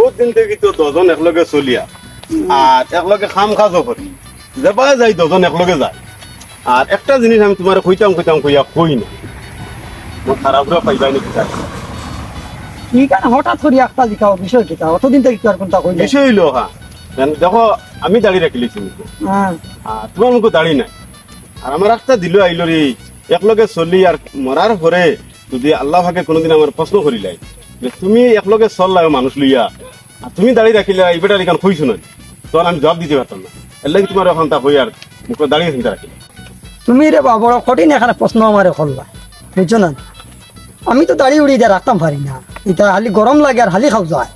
বহুত দিন থেকে তো দজন একলগে চলিয়া। আর একলগে খাম খাজও করি। যাবা যাই দজন একলগে যায়। আর একটা জিনিস আমি তোমার কইতাম কইতাম কইয়া কই না খারাপ নাকি তাই হঠাৎ করে একটা বিষয় অতদিন থেকে আর কোনটা কইলে বিষয় হইল হা। কেন দেখো আমি দাঁড়িয়ে রাখিলেছি মুখো হ্যাঁ আর তোমার মুখো দাঁড়ি নাই। আর আমার একটা দিল আইলো রে একলগে চলি আর মরার পরে যদি আল্লাহ ভাগে কোনোদিন আমার প্রশ্ন করিলাই তুমি একলগে চললাই মানুষ লইয়া আর তুমি দাঁড়িয়ে রাখিলে এই বেটার এখান খুঁজছো না তখন আমি জবাব দিতে পারতাম না এর লাগি তোমার এখন তা হই আর মুখে দাঁড়িয়ে চিন্তা রাখি তুমি রে বা বড় কঠিন এখানে প্রশ্ন আমারে করলা বুঝছ না? আমি তো দাড়ি উড়িয়ে দিয়ে রাখতাম পারি না। এটা হালি গরম লাগে আর হালি খাও যায়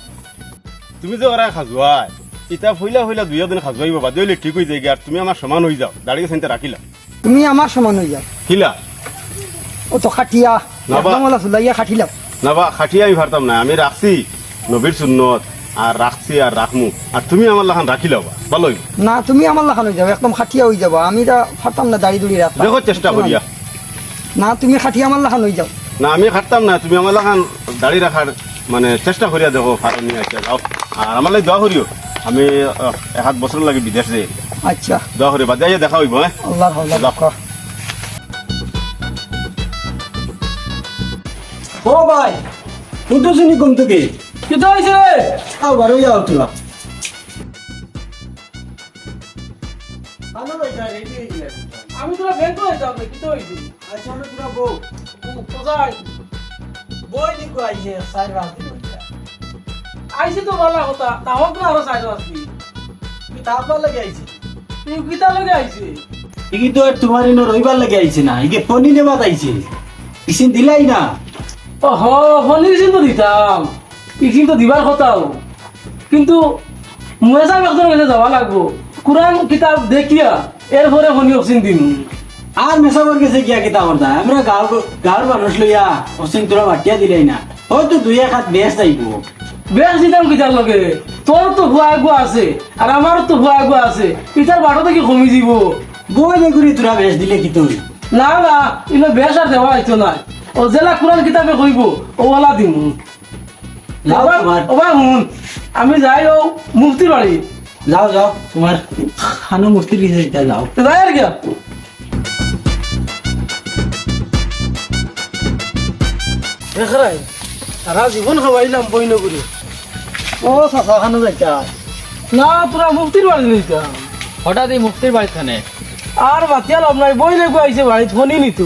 তুমি যে ওরা খাজুয়াই ইটা ফইলা ফইলা দুই দিন খাজুয়াইব বাদে হইলে ঠিক হয়ে যায় আর তুমি আমার সমান হয়ে যাও। দাঁড়িয়ে চিন্তা রাখিলা তুমি আমার সমান হয়ে যাও। খিলা? ও তো খাটিয়া। একদম ওলা চুলাইয়া খাটিলাম না বা খাটিয়ে আমি পারতাম না আমি রাখছি নবীর সুন্নত আর রাখছি আর রাখমু। আর তুমি আমার লাখান রাখিলাও বা ভালো না তুমি আমার লাখান হয়ে যাও একদম খাটিয়া হয়ে যাব। আমি তা পারতাম না দাড়ি দুড়ি রাখতাম। দেখো চেষ্টা করিয়া। না তুমি খাটিয়া আমার লাখান হয়ে যাও। না আমি খাটতাম না তুমি আমার লাখান দাড়ি রাখার মানে চেষ্টা করিয়া দেখো ফারণ নিয়ে আসছে যাও। আর আমার লাগে দোয়া করিও। আমি এক হাত বছর লাগে বিদেশ যাই। আচ্ছা। দোয়া করি বাদে দেখা হইব হ্যাঁ? আল্লাহর ও ভাই উঠো শুনি ঘুম থেকে? হয়েছে রে। যাও আমি তোরা ব্যাংক হয়েছে আচ্ছা আমরা তোরা বউ। কোথায়? বই দিকো আইছে সাইড রাখতে আইসি তো ভালো কথা তাহক না আরও চাইতো আসবি তারপর লাগে আইছে? তুই কিতা লগে তো তোমার ইনো রবিবার লাগে আইছে না ইকে ফোনই নেবাত আইছে। ইসিন দিলাই না। ও হ ফোনের কিন্তু দিতাম। ই কিন্তু দিবার কথাও। কিন্তু মুয়েসা একজন কাছে যাওয়া লাগবো। কোরআন কিতাব দেখিয়া এরপরে ফোনি অক্সিন দিম আর মেসাবার গেছে গিয়া কিতা করতা আমরা গাঁও গাঁওর মানুষ লইয়া অসিন তোরা বাটিয়া দিলাই না। হয়তো দুই এক হাত বেশ যাইব বেশ দিতাম কিতার লগে। তোর তো ভুয়া আগুয়া আছে আর আমারও তো ভুয়া আগুয়া আছে। ইতার বাটো থেকে কমি যাব বই বেগুড়ি তোরা বেশ দিলে কি তুই না না ইনো বেশ আর দেওয়া হইতো না ও জেলা কোরআন কিতাবে কইব ওলা দিম ওবা হুন। আমি যাই ও মুফতির বাড়ি। যাও যাও তোমার খানো মূর্তির কাছে যাও। যাই আর গিয়া দেখাই সারা জীবন খাওয়াইলাম বই নগরী। ও চাচা খানো যাইতা না তোরা মুফতির বাড়ি হঠাৎ এই মুক্তির বাড়িখানে আর বাতিয়া লাভ নাই বই লেগু আইছে বাড়িত ফোনই নিত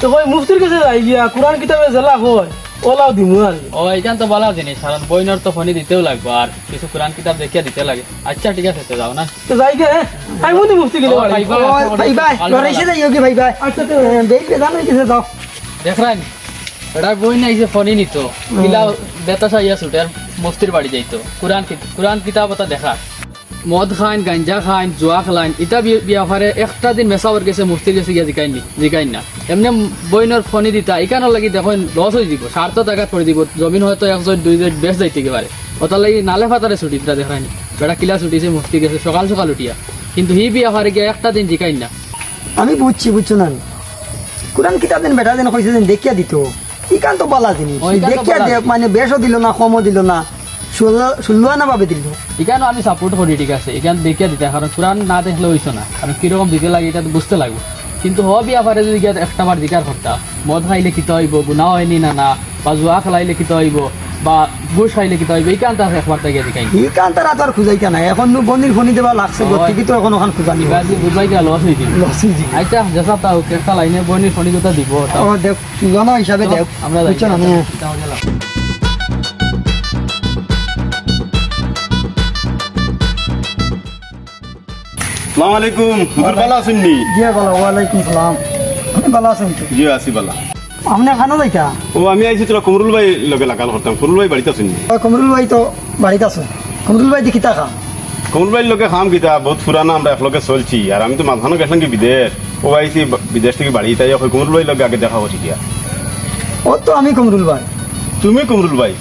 তো কই মুফতির কাছে যাই গিয়া কোরআন কিতাবে জেলা কয় ওলাও দিমু আর ও এইখান তো বলা জিনিস কারণ বইনর তো ফোনই দিতেও লাগবে আর কিছু কোরআন কিতাব দেখিয়া দিতে লাগে। আচ্ছা ঠিক আছে তো যাও না। তো যাই গে আমি মুদি মুফতি গেলে বাড়ি? ভাই ভাই ভালো লড়াইছে যাইও কি ভাই ভাই? আচ্ছা তো বেই বেদান হইছে দাও দেখরাই এটা বই নাই যে ফোনই নিত। কিলা বেতা সাইয়া ছুটে মুফতির বাড়ি যাইতো। কোরআন কোরআন কিতাব ওটা দেখা। মদ খাইন গাঞ্জা খাইন জুয়া খেলাইন এটা বিয়াফারে একটা দিন মেসাওয়ার গেছে মুফতির গেছে গিয়া জিকাইন নি জিকাইন না। এমনি বইনর ফোনই দিতা এখানে লাগি দেখুন লস হয়ে দিব স্বার্থ টাকা করে দিব জমিন হয়তো এক একজন দুইজন বেশ যাইতে পারে ওটার লাগি নালে ফাতারে ছুটি দিতা দেখায়নি বেটা কিলা ছুটিছে মুফতি গেছে সকাল সকাল উঠিয়া। কিন্তু হি বিয়াফারে গিয়া একটা দিন জিকাইন না। আমি বুঝছি বুঝছ না কোরআন কিতাব দিন বেটা দিন কইছে দিন দেখিয়া দিত। ইকান তো বালা জিনিস ইকান তো দেখিয়া মানে বেশও দিল না কমও দিল না। ষোলো ভাবে দিল। এখানে আমি সাপোর্ট করি ঠিক আছে। এখানে দেখিয়া দিতে কারণ কোরআন না দেখলে হইতো না। কারণ কীরকম দিতে লাগে এটা বুঝতে লাগবে। কিন্তু হবি আবার যদি একটা বার দিকার করতা মদ খাইলে কিতে হইব গুণা হয়নি না না? বা জুয়া খেলাইলে কিতে হইব বা গুড় খাইলে কিতে হইব এইখান তার একবার তাকে দেখাই। ইকান তারা আর খুঁজাইতা নাই। এখন নো ফোনি দেবা লাগছে হয়। গতি তো এখন ওখান খুঁজানি ইবাজি বুঝবাই গিয়া লস দিব লস হয়ে আচ্ছা যেসব তাও একটা লাইনে বইনি ফোনি কথা দিব তাও। ও দেখ জন হিসাবে দেখ। আমরা বুঝছ না হ্যাঁ। তাও গেলাম। সালাম আলাইকুম। হুজুর ভালো আছেন নি? জি বলো ওয়ালাইকুম সালাম। আমি ভালো আছেন তো? জি আছি বালা আপনি খানো যাইতা ও আমি আইছি তোরা কমরুল ভাই লগে লাগাল করতাম। কমরুল ভাই বাড়িতে আছেন কমরুল ভাই তো বাড়িতে আছে। কমরুল ভাই দেখি টাকা কমরুল ভাই লোকে খাম কিতা বহুত পুরানা আমরা একলগে চলছি। আর আমি তো মাঝখানে গেছিলাম কি বিদেশ। ও আইছি বিদেশ থেকে বাড়ি তাই কমরুল ভাই লগে আগে দেখা হচ্ছে গিয়া ও তো আমি কমরুল ভাই। তুমি কমরুল ভাই?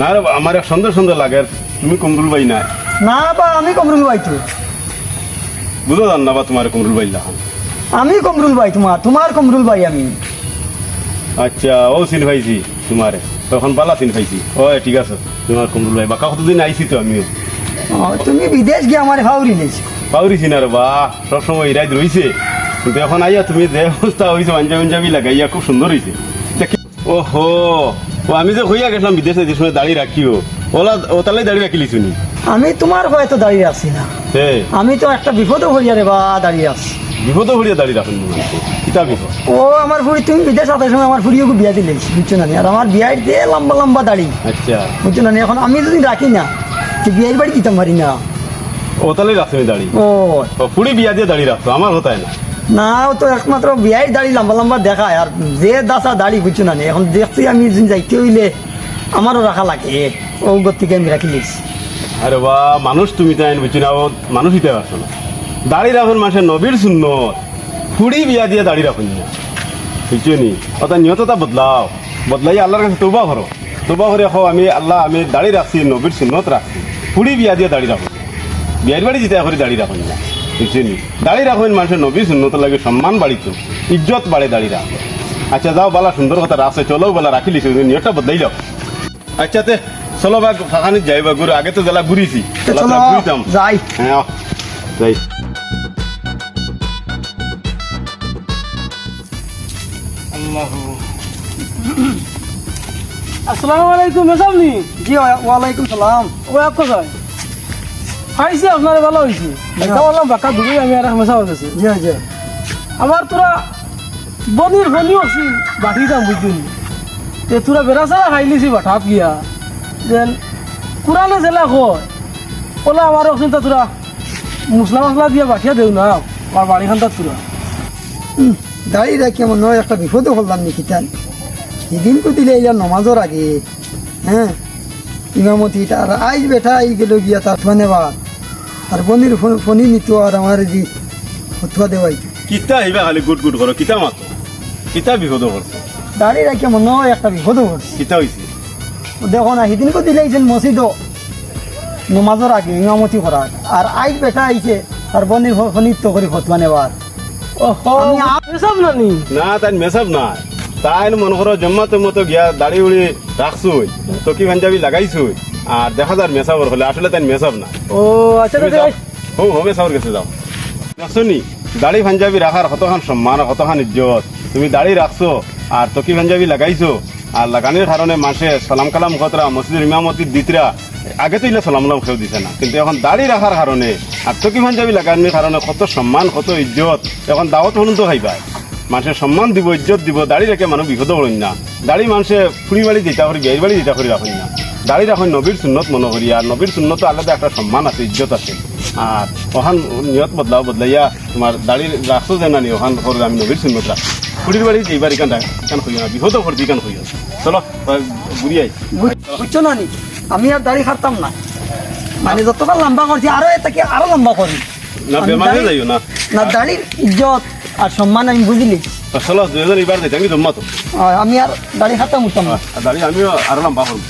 না আমার এক সুন্দর সুন্দর লাগে। আর তুমি কমরুল ভাই না? না বা আমি কমরুল ভাই তো। বুঝো জান না বা তোমার কমরুল ভাই লাগাম আমি কমরুল ভাই তোমার তোমার কমরুল ভাই আমি। আচ্ছা ও চিন ভাইছি তোমারে। তখন পালা চিন পাইছি ও ঠিক আছে। তোমার কমরুল ভাই বাকা কতদিন আইছি তো আমিও। তুমি বিদেশ গিয়ে আমার ফাউরি নিয়েছো পাউরিছি না রে বা সবসময় ইরাই রইছে। কিন্তু এখন আইয়া তুমি যে অবস্থা হয়েছে পাঞ্জাবি পাঞ্জাবি লাগাইয়া খুব সুন্দর হয়েছে ও হো ও আমি যে হইয়া গেছিলাম বিদেশে যে সময় দাড়ি রাখিও। ওলা ও তাহলে দাড়ি রাখিলি শুনি আমি তোমার হয়তো দাঁড়িয়ে আছি না। আমি তো একটা বিপদে হইয়া রে বা দাঁড়িয়ে আছি। বিপদ হরিয়া দাড়ি রাখুন কিতা বিপদ? ও আমার ফুড়ি তুমি বিদেশ আসার সময় আমার ফুড়িও বিয়া দিলে বুঝছ না আর আমার বিয়ার দিয়ে লম্বা লম্বা দাড়ি। আচ্ছা। বুঝছ না এখন আমি যদি রাখি না তো বিয়ের বাড়ি দিতাম পারি না। ও রাখছো দাড়ি। ও। ও বিয়া দিয়ে দাড়ি রাখতো আমার হতায় না। না তো একমাত্র বিয়ের দাড়ি লম্বা লম্বা দেখায় আর যে দাসা দাড়ি বুঝছ না এখন দেখছি আমি যাইতে হইলে আমারও রাখা লাগে। ও গতিকে আমি রাখি লিছি আরে বা, মানুষ তুমি তাই বুঝছি না মানুষ হিতে পারছ না দাড়ি রাখুন মানুষের নবীর শূন্য ফুড়ি বিয়া দিয়ে দাড়ি রাখুন না। বুঝছ নি? অত নিয়ততা বদলাও। বদলাই আল্লাহর কাছে তোবা করো। তোবা করে হো আমি আল্লাহ, আমি দাড়ি রাখছি, নবীর সুন্নত রাখছি। ফুড়ি বিয়া দিয়ে দাড়ি রাখুন। বিয়ের বাড়ি যেতে করে দাড়ি রাখুন না। বুঝছ নি? দাড়ি রাখুন মানুষের নবীর সুন্নত লাগে, সম্মান বাড়িত। ইজ্জত বাড়ে দাড়ি রাখ আচ্ছা যাও, বালা, সুন্দর কথা রাখছে চলো, বেলা, রাখি লিছি নিয়তটা বদলাই যাও আচ্ছা তে চলো বা ফাঁকানিত যাই বা ঘুরে আগে তো জেলা ঘুরিছি ঘুরিতাম যাই। হ্যাঁ যাই। আসসালামু আলাইকুম মেসাবনি জি ওয়ালাইকুম সালাম। ও এক কোথায়। খাইছি আপনার ভালো হয়েছে দেখা বললাম বাক্কা দুপুরে আমি আর মেসা হয়েছে জি জি। আমার তোরা বনির বনি আছি বাটি দাম বুঝলি। তে তোরা বেড়াছা খাইলিছি বাঠাত গিয়া। যেন কোরআনে জেলা কয় ওলা আমার অসুবিধা তোরা মশলা মশলা দিয়া বাঠিয়া দেও না আমার বাড়িখান তাত তোরা দাঁড়িয়ে রাখি আমার নয় একটা বিপদে হলাম নাকি তাই? সেদিন তো দিলে এলাম নমাজের আগে হ্যাঁ ইমামতি আর আইজ বেটা আই গেল গিয়া তার ধন্যবাদ আর বনির ফোন- ফোনই নিত আর আমার যে ফতুয়া দেওয়াই কিতা আহিবা খালি গুট গুট করো কিতা মাতো। কিতা বিপদ করছ দাঁড়িয়ে রাখি নয় একটা বিপদে হচ্ছে। কিতা হয়েছে দেখো না সেদিন তো দিলে আইছেন মসজিদ নমাজের আগে ইমামতি করার আর আইজ বেটা আইছে আর বনির ফোনিত্য করে ফতুয়া নেওয়ার আমি আ- এসব নানি? না তাই মেসাব নাই। তাই মনে করো জম্মা মতো গিয়া দাড়ি উড়ি রাখছুই টকি পাঞ্জাবি লাগাইছুই। আর দেখা যার মেসাবর হলে আসলে তাই মেসাব না ও আচ্ছা হো হো মেসাবর কাছে যাও। দেখছনি দাড়ি পাঞ্জাবি রাখার কতখান সম্মান কতখান ইজ্জত। তুমি দাড়ি রাখছো আর টকি পাঞ্জাবি লাগাইছো। আর লাগানোর কারণে মাসে সালাম কালাম খতরা, মসজিদের ইমামতি দিতরা, আগে তো ইলে সালাম কালাম খেয়েও দিছে না। কিন্তু এখন দাড়ি রাখার কারণে, আর টকি পাঞ্জাবি লাগানোর কারণে কত সম্মান, কত ইজ্জত, এখন দাওয়াত হলুন তো খাইবা। মানুষের সম্মান দিব, ইজ্জত দিব, দাড়ি রেখে মানুষ বিপদ হলেন না। দাড়ি মানুষে ফুড়ি বাড়ি দিতা করি বিয়ের বাড়ি দিতা করি রাখেন না। দাড়ি রাখুন নবীর সুন্নত মনে করি আর নবীর সুন্নত আলাদা একটা সম্মান আছে, ইজ্জত আছে। আর ওখান নিয়ত বদলাও বদলাইয়া তোমার দাড়ি রাখছো যে না নি ওখান করে আমি নবীর সুন্নত রাখ ফুড়ির বাড়ি যেইবার ইকান কেন হইও না বিপদ করবি কেন হইও। চলো ঘুরি আই। বুঝছ না নি আমি আর দাড়ি খাটতাম না। মানে যতটা লম্বা করছি আরও এটাকে আরও লম্বা করি না বেমারে যাইও না। না দাড়ির ইজ্জত আর সম্মান আমি বুঝলি চলো দুজন এবার যাই আমি জম্মা তো আমি আর দাড়ি খাটতাম উঠতাম না দাড়ি আমিও আরও লম্বা করব